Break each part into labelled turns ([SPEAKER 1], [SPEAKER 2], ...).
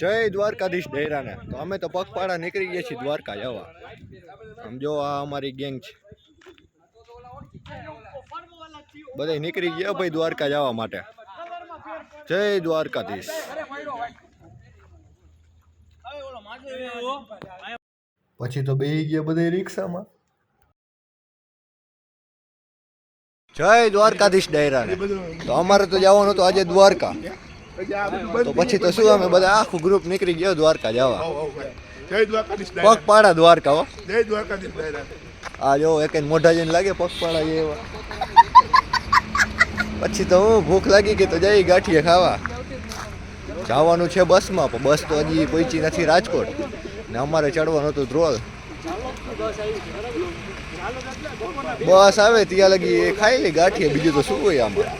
[SPEAKER 1] જય દ્વારકાધીશ ડેરાને. તો અમે તો પગપાળા નીકળી ગયા છીએ દ્વારકા જવા. આમ જો આ અમારી ગેંગ છે. બધા નીકળી ગયા ભાઈ દ્વારકા જવા માટે. જય દ્વારકાધીશ. પછી તો બે ગયા બધા રિક્ષામાં. જય દ્વારકાધીશ ડાયરા તો અમારે તો જવાનું હતું આજે દ્વારકા. તો પછી તો શું અમે બધા આખું ગ્રુપ નીકળી ગયો દ્વારકા જવા.
[SPEAKER 2] જય દ્વારકાધીશ
[SPEAKER 1] પગ પાડા દ્વારકા હો.
[SPEAKER 2] જય દ્વારકાધીશ
[SPEAKER 1] આ જો એક મોઢા જઈને લાગે પગ પાડા એવા. પછી તો હું ભૂખ લાગી ગઈ તો જઈ ગાંઠીએ ખાવા. જવાનું છે બસમાં પણ બસ તો હજી પહોંચી નથી રાજકોટ. ને અમારે ચડવાનું હતું ધ્રોલ. બસ આવે ત્યાં લગી એ ખાઈ લે ગાંઠીએ બીજું તો શું હોય આમાં?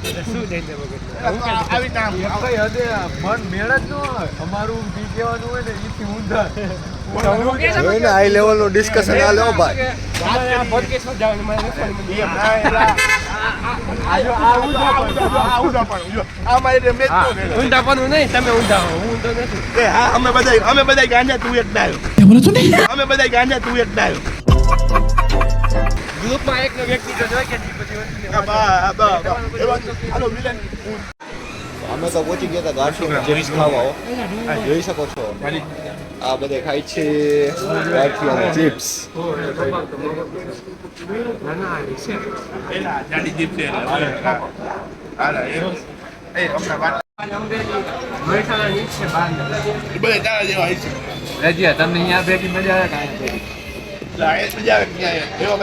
[SPEAKER 3] શું ડેન્જર
[SPEAKER 2] આવી કામ
[SPEAKER 3] કઈ હદે મન મેળ જ ન હોય. અમારું જી કહેવાનું હોય ને એથી ઊંધા
[SPEAKER 1] જોઈને હાઈ લેવલનું ડિસ્કશન આ લો ભાઈ
[SPEAKER 2] આ ઉડા પણ જો આ મારી મેચ તો
[SPEAKER 3] ઊંધા પણ નહીં તમે ઊંધા હો. હું ઊંધો નથી.
[SPEAKER 2] હા અમે બધા અમે બધા ગાંજા તું એક ડાયો અમે બધા ગાંજા તું એક ડાયો
[SPEAKER 3] ગ્રુપમાં એકનો વ્યક્તિ તો જોઈ કે પછી
[SPEAKER 1] અમે તો પહોંચી ગયા હતા ગાંઠીમાં ચિપ્સ ખાવા. જોઈ શકો છો. આ બધે ખાય છે ગાંઠિયાના ચિપ્સ.
[SPEAKER 3] તમને અહીંયા ભેગી મજા આવે કાંઈ
[SPEAKER 2] એટલે આ એ મજા આવે કે અહીંયા એવા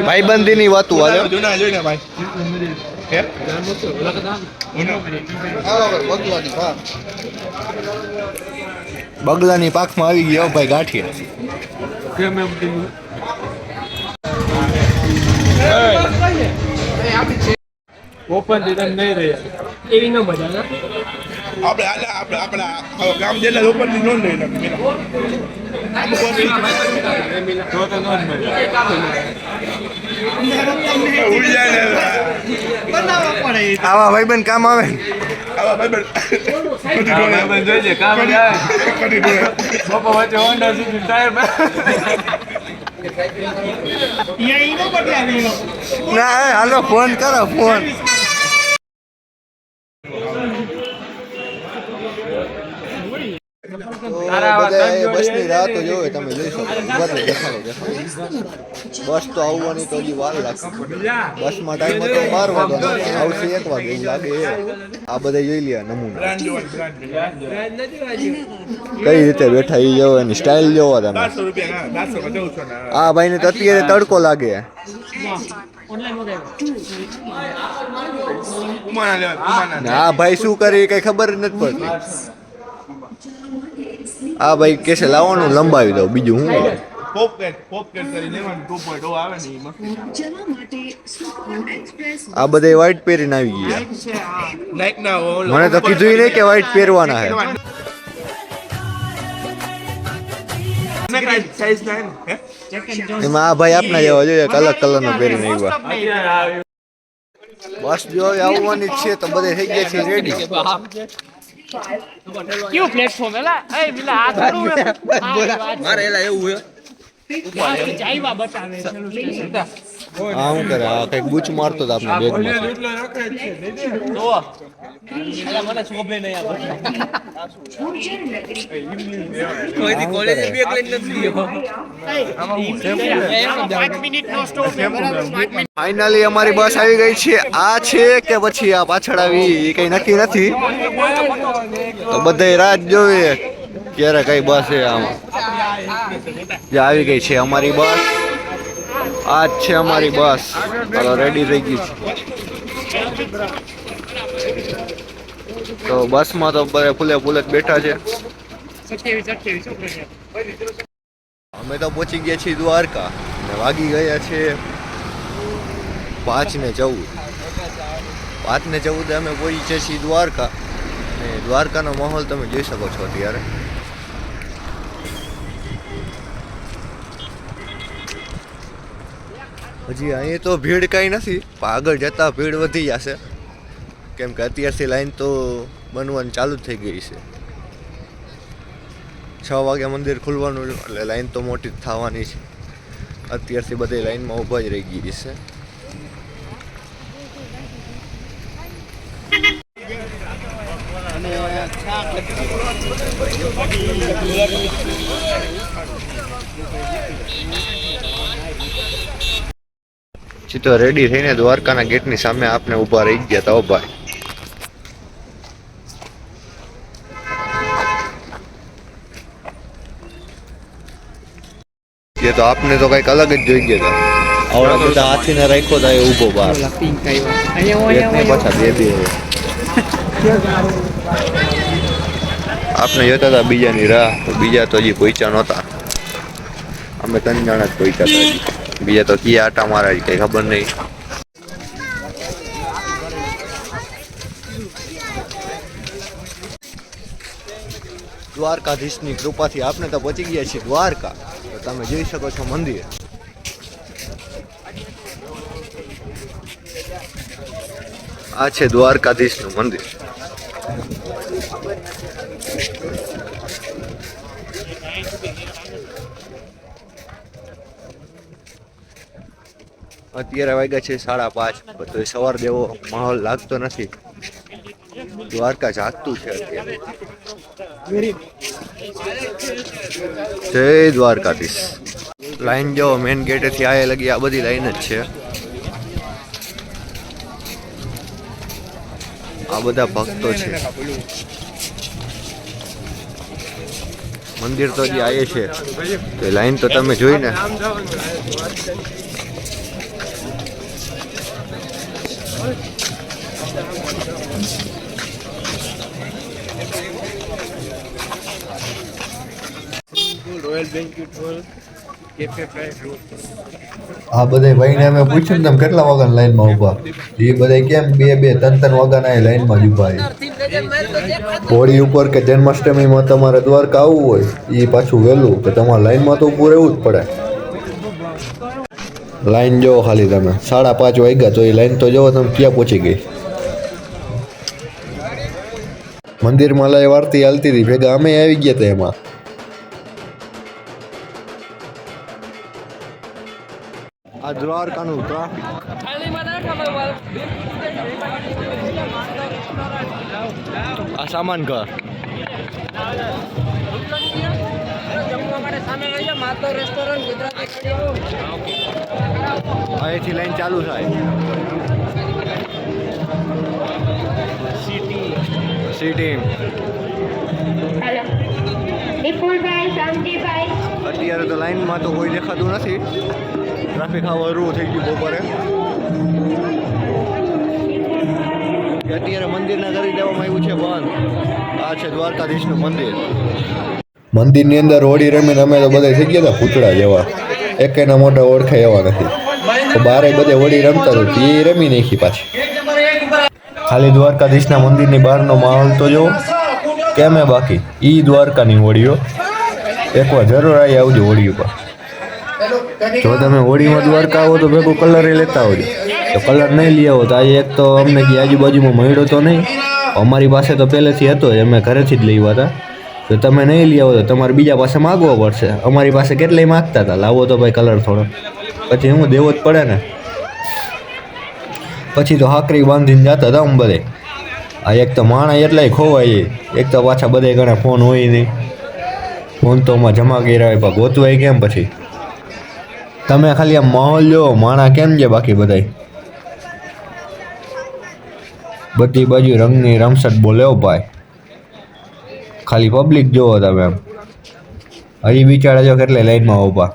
[SPEAKER 2] ભાઈ બંધ ન
[SPEAKER 1] વાતું
[SPEAKER 2] જૂના જોઈને ભાઈ
[SPEAKER 1] બગલાની પાખમાં આવી ગયો ભાઈ ગાંઠિયા.
[SPEAKER 3] કેમ એમ ઓપનથી તમે નહીં રહ્યા એવી ન મજા ના
[SPEAKER 2] આપણે આલા આપણે આપણા ગામ જેટલા ઉપરની નોંધ લઈ નાખી
[SPEAKER 1] આવા ભાઈબંધ કામ આવે
[SPEAKER 2] આવા ભાઈ બંધ
[SPEAKER 3] હા, ભાઈ જોઈજે, કામ જ આવે.
[SPEAKER 2] કદી ડોળે
[SPEAKER 3] બાપા વચ્ચે હોન્ડા સીધી ટાયર
[SPEAKER 1] ના હાલો ફોન કરો ફોન. રાહ તો જોવે તમે જોઈ શકો. બસ દેખાડો દેખાડો બસ તો આવવાની તો હજી વાર લાગશે બસમાં ટાઈમ હતો બાર વાગ્યાનો આવશે એક વાગે એવું લાગે. આ બધા જોઈ લે નમૂના. કઈ રીતે બેઠા એ જોવો એની સ્ટાઇલ જોવો તમે.
[SPEAKER 2] આ ભાઈ હા માં ને
[SPEAKER 1] ભાઈને તો અત્યારે તડકો લાગે. ને આ ભાઈ શું કરે કઈ ખબર નથી પડતી. આ ભાઈ કેસે લાવવાનું લંબાવી દઉં બીજું હું આ બધા વ્હાઈટ પહેરીને આવી ગયા.
[SPEAKER 2] નાઈક ના ઓલો
[SPEAKER 1] મને તો કીધું નહીં કે વ્હાઈટ પહેરવાના હે
[SPEAKER 2] સાઈઝ ના હે?
[SPEAKER 1] એમાં આ ભાઈ આપના જેવા જોઈએ અલગ કલર નો પહેરીને આવ્યા. બસ જો આવવાની જ છે તો બધે થઈ ગયા છે રેડી
[SPEAKER 4] કયું પ્લેટફોર્મ એલા એ પેલા આ થોડું મારે એલા એવું હે
[SPEAKER 1] હા ફાઇનલી અમારી બસ આવી ગઈ છે. આ છે કે પછી આ પાછળ આવી, એ કઈ નક્કી નથી. તો બધાય રાત જોઈએ ક્યારે કઈ બસ છે આમાં. જે આવી ગઈ છે અમારી બસ. આ જ છે અમારી બસ. ચાલો રેડી થઈ ગઈ છે. તો બસમાં તો બધા ફૂલે ફૂલે બેઠા છે. અમે તો પહોંચી ગયા છીએ દ્વારકા ને વાગી ગયા છે પાંચ ને ચૌદ. પાંચ ને ચૌદ અમે પહોંચી છીએ દ્વારકા. ને દ્વારકાનો માહોલ તમે જોઈ શકો છો અત્યારે. હજી અહીં તો ભીડ કાંઈ નથી, પણ આગળ જતાં ભીડ વધી જશે. કેમ કે અત્યારથી લાઈન તો બનવાની ચાલુ થઈ ગઈ છે. છ વાગે મંદિર ખુલવાનું એટલે લાઈન તો મોટી જ થવાની છે. અત્યારથી બધી લાઈનમાં ઊભા જ રહી ગઈ છે. ચિત્રો રેડી થઈને દ્વારકાના ગેટની સામે આપને ઊભા રહી ગયા હતા ઓ ભાઈ. એ તો આપને તો કંઈક અલગ જ જોઈ ગયા હતા આવડા બધા હાથીને રાખ્યો હતા એ ઊભો બાર. એક પાછા બે બે. આપને જોતા હતા બીજાની રાહ તો બીજા તો હજી પહોંચ્યા નહોતા. અમે ત્રણ જણા જ પહોંચ્યા હતા. બીજા તો કયા આટા મારા કઈ ખબર નહીં. દ્વારકાધીશની કૃપાથી આપણે તો પહોંચી ગયા છીએ, દ્વારકા. તો તમે જોઈ શકો છો મંદિર. આ છે દ્વારકાધીશનું મંદિર. અત્યારે વાગ્યા છે સાડા પાંચ. તો સવાર જેવો માહોલ લાગતો નથી. દ્વારકા જાગતું છે અત્યારે. જય દ્વારકાધીશ. લાઈન જો મેન ગેટેથી આયે લગી આ બધી લાઈન જ છે. આ બધા ભક્તો છે. મંદિર તો જે આયે છે. લાઈન તો તમે જોઈ
[SPEAKER 3] રોયલ
[SPEAKER 5] બધા ભાઈને પૂછ્યું ને કેટલા વાગ્યાની લાઈનમાં ઊભા? એ કેમ બે બે ત્રણ ત્રણ વાગ્યાના લાઈનમાં જ ઊભા હોળી ઉપર કે જન્માષ્ટમીમાં તમારે દ્વારકા આવવું હોય એ પાછું વહેલું કે તમારે લાઈનમાં તો ઊભું રહેવું જ પડે. લાઈન જોવો ખાલી તમે. સાડા પાંચ વાગ્યા તો એ લાઈન તો જોવો, તમે ક્યાં પહોંચી ગઈ? મંદિરમાં લઈ વારતી હાલતી હતી. ભેગા અમે આવી ગયા હતા એમાં.
[SPEAKER 1] આ દ્વારકાનું ટ્રાફિક આ સામાન ઘર. અહીંથી લાઈન ચાલુ થાય. સિટી
[SPEAKER 6] વિપુલભાઈ ટીમ
[SPEAKER 1] અત્યારે તો લાઈનમાં તો કોઈ દેખાતું નથી. ટ્રાફિક આવું હરવું થઈ ગયું બપોરે. અત્યારે મંદિરને કરી દેવામાં આવ્યું છે બંધ. આ છે દ્વારકાધીશનું મંદિર.
[SPEAKER 5] મંદિરની અંદર હોળી રમીને અમે તો બધા થઈ ગયા હતા પૂતળા જેવા. એકેના મોટા ઓળખાય એવા નથી. તો બારે બધે હોળી રમતા તો એ રમી નાખી પાછી. ખાલી દ્વારકાધીશના મંદિરની બહારનો માહોલ તો જો કેમે બાકી? એ દ્વારકાની હોળીઓ એકવાર જરૂર આવી આવજો હોળી ઉપર જો તમે હોળીમાં દ્વારકા આવો તો ભેગું કલર લેતા આવજો. તો કલર નહીં લઈ આવો તો આ એક તો અમને કે આજુબાજુમાં મળ્યો તો નહીં. અમારી પાસે તો પહેલેથી હતો અમે ઘરેથી જ લઈ હતા. તો તમે નહીં લઈ આવો તો તમારે બીજા પાસે માગવો પડશે. અમારી પાસે કેટલાય માગતા હતા. લાવો તો ભાઈ કલર થોડો. પછી હું દેવો જ પડે ને. પછી તો હાકરી બાંધીને જતા હતા આમ બધે. આ એક તો માણા એટલાય ખોવાય એક તો પાછા બધે ઘણા ફોન હોય નહીં. ફોન તો માં જમા કર્યા હોય, પણ ગોતવાય કેમ પછી? તમે ખાલી આમ માહોલ જોવો માણા કેમ છે બાકી બધાય? બધી બાજુ રંગની રમસટ બોલે ભાઈ. ખાલી પબ્લિક જોવો તમે એમ હજી બિચારા જો કેટલે લાઈનમાં ઊભા.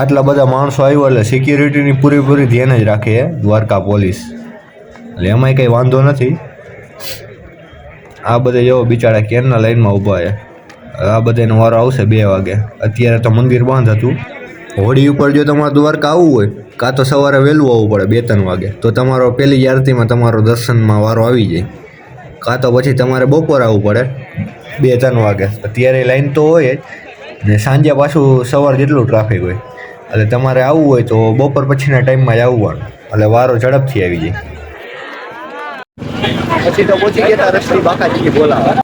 [SPEAKER 5] આટલા બધા માણસો આવ્યો એટલે સિક્યુરિટીની પૂરેપૂરી ધ્યાન જ રાખે દ્વારકા પોલીસ. એટલે એમાંય કંઈ વાંધો નથી. આ બધે જેવો બિચારા કેરના લાઈનમાં ઊભા છે
[SPEAKER 1] આ બધાનો વારો આવશે બે વાગે. અત્યારે તો મંદિર બંધ હતું. હોળી ઉપર જો તમારે દ્વારકા આવવું હોય, કાં તો સવારે વહેલું આવવું પડે, બે ત્રણ વાગે. તો તમારો પહેલી આરતીમાં તમારો દર્શનમાં વારો આવી જાય. કાં તો પછી તમારે બપોર આવવું પડે, બે ત્રણ વાગે. અત્યારે લાઈન તો હોય જ. ને સાંજે પાછું સવાર જેટલું ટ્રાફિક હોય. એટલે તમારે આવવું હોય તો બપોર પછીના ટાઈમમાં જ આવવાનું. એટલે વારો ઝડપથી આવી જાય.
[SPEAKER 2] પછી તો પહોંચી ગયા રસ્તી બાકાજી બોલાવા.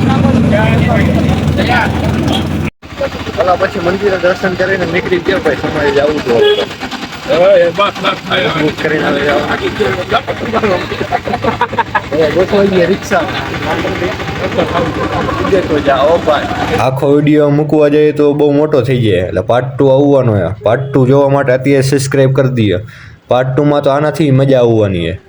[SPEAKER 2] પછી મંદિરે દર્શન કરીને નીકળી ગયો ભાઈ સમય જવું તો
[SPEAKER 1] આખો વીડિયો મૂકવા જઈએ તો બહુ મોટો થઈ જાય. એટલે પાર્ટ ટુ આવવાનો પાર્ટ ટુ જોવા માટે અત્યારે સબસ્ક્રાઈબ કરી દઈએ. પાર્ટ ટુમાં તો આનાથી મજા આવવાની છે.